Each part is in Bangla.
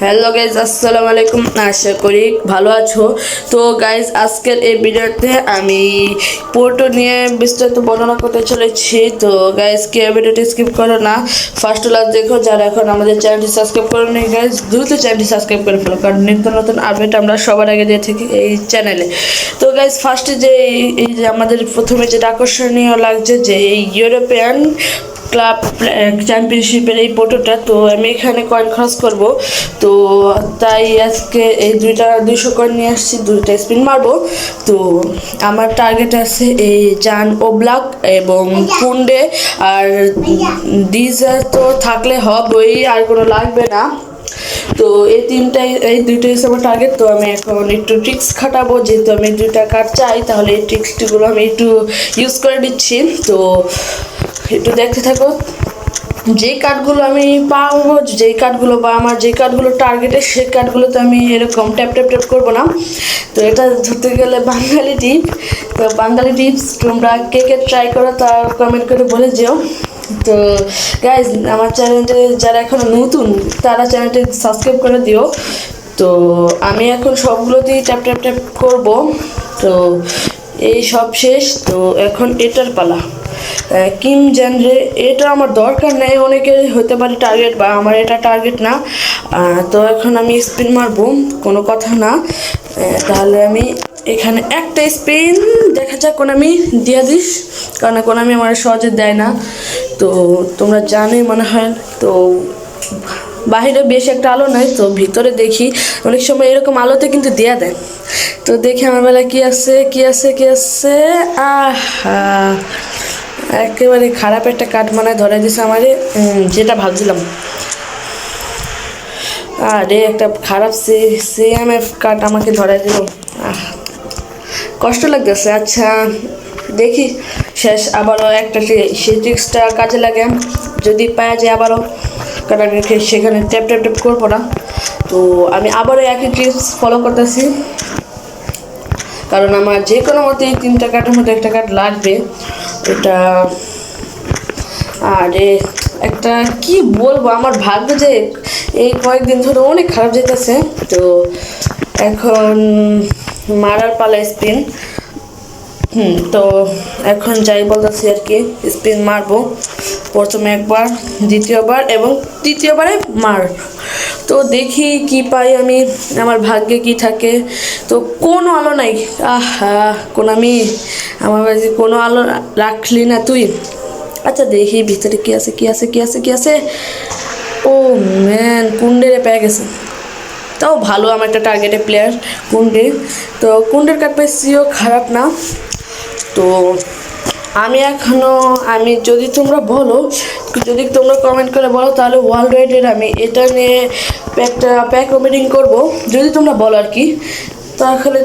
হ্যালো গাইজ আসসালামু আলাইকুম আশা করি ভালো আছো। তো গাইজ আজকের এই ভিডিওতে আমি পোর্টো নিয়ে বিস্তারিত বর্ণনা করতে চলেছি। তো গাইজ কে ভিডিওটি স্কিপ করো না। ফার্স্ট লাস্ট দেখো, যারা এখন আমাদের চ্যানেলটি সাবস্ক্রাইব করো নি গাইজ দ্রুত চ্যানেলটি সাবস্ক্রাইব করে ফেলো। কারণ নিত্য নতুন আপডেট আমরা সবার আগে দিয়ে থাকি এই চ্যানেলে তো গাইজ ফার্স্টে যে এই- এই যে আমাদের প্রথমে যেটা আকর্ষণীয় লাগছে, যে এই ইউরোপিয়ান ক্লাব চ্যাম্পিয়নশিপের এই পোটোটা তো আমি এখানে কয়েন খরচ করব। তো তাই আজকে এই দুইটা, দুইশো কয়েন নিয়ে আসছি, দুইটা স্পিন মারবো। তো আমার টার্গেট আছে এই জান ওব্লাক এবং কুন্ডে আর ডিজার তো থাকলে হবেই, আর কোনো লাগবে না। তো এই তিনটাই, এই দুইটাই হচ্ছে আমার টার্গেট তো আমি এখন একটু ট্রিক্স খাটাবো। যেহেতু আমি দুইটা কার্ড চাই, তাহলে এই ট্রিক্সটিগুলো আমি একটু ইউজ করে দিচ্ছি তো একটু দেখতে থাকো। যেই কার্ডগুলো আমি পাবো, যেই কার্ডগুলো বা আমার যেই কার্ডগুলো টার্গেটে সেই কার্ডগুলোতে আমি এরকম ট্যাপ ট্যাপ ট্যাপ করব না। তো এটা ধরতে গেলে বাঙালি টিপ তো বাঙালি টিপস তোমরা কে কে ট্রাই করো তা কমেন্ট করে বলে যেও। তো গাইজ আমার চ্যানেলটা যারা এখন নতুন, তারা চ্যানেলটি সাবস্ক্রাইব করে দিও। তো আমি এখন সবগুলোতেই ট্যাপ ট্যাপ ট্যাপ করব। তো এই সব শেষ। তো এখন এটার পালা। কিম জেনরে এটা আমার দরকার নেই। অনেকের হতে পারে টার্গেট বা আমার এটা টার্গেট না। তো এখন আমি স্পিন মারবো, কোনো কথা না। তাহলে আমি এখানে একটা স্পিন দেখা যাক কোন আমি দিয়ে দিস। কারণ কোন আমি আমার সহজে দেয় না। তো তোমরা জানোই মনে হয়, তো বাইরে বেশ একটা আলো নাই, তো ভিতরে দেখি অনেক সময় এরকম আলোতে কিন্তু দেয়া দেয়। তো দেখি আমার বেলায় কি আছে কি আছে কি আছে? আহা, একেবারে খারাপ একটা কাঠ মানে ধরে দিছে আমারে যেটা ভাবছিলাম। আরে, একটা খারাপ সিএমএফ কাঠ আমাকে ধরাই দিল। আহ, কষ্ট লাগতেছে আচ্ছা। দেখি, শেষ, আবারও একটা সেই ট্রিক্সটা কাজে লাগে। যদি পাওয়া যায় আবারও, কারণ আমি সেখানে ট্যাপ ট্যাপ ট্যাপ করব না। তো আমি আবারও একই ট্রিক্স ফলো করতেছি। কারণ আমার যে কোনো মতে এই তিনটা কাঠের মধ্যে একটা কাঠ লাগবে। এটা, আরে, একটা কি বলব? আমার ভাগ্য যে এই কয়েকদিন ধরে অনেক খারাপ যেতেছে তো এখন মারার পালা স্পিন হুম, তো এখন যাই বলতেছি আর কি স্পিন মারবো। প্রথমে একবার, দ্বিতীয়বার এবং তৃতীয়বারে মার। তো দেখি কি পাই আমি, আমার ভাগ্যে কি থাকে। তো কোনো আলো নাই, আহা কোন আমি আমার কাছে কোনো আলো রাখলি না তুই। আচ্ছা দেখি ভিতরে কি আছে কি আছে কি আছে কি আছে। ও ম্যান কুন্ডেরে পেয়ে গেছে। তাও ভালো আমার একটা টার্গেটের প্লেয়ার কুন্ডে তো কুন্ডের কার্ড পেয়েছিও খারাপ না। তো আমি এখনও, আমি যদি তোমরা বলো, যদি তোমরা কমেন্ট করে বলো, তাহলে ওয়ার্ল্ড ওয়াইডের আমি এটা নিয়ে একটা প্যাক ওপেনিং করব। যদি তোমরা বলো আর কি, তাহলে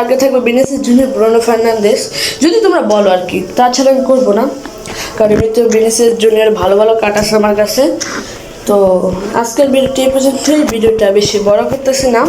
আগে থাকবে বিনেসের জন্য ব্রোনো ফার্নান্দেস যদি তোমরা বলো আর কি, তাছাড়া আমি করব না, কারণ এমনিতেও বিনেসের জুনিয়র ভালো ভালো কাট আছে আমার কাছে। তো আজকের ভিডিওটি এই পর্যন্তই, ভিডিওটা বেশি বড় করতেছি না।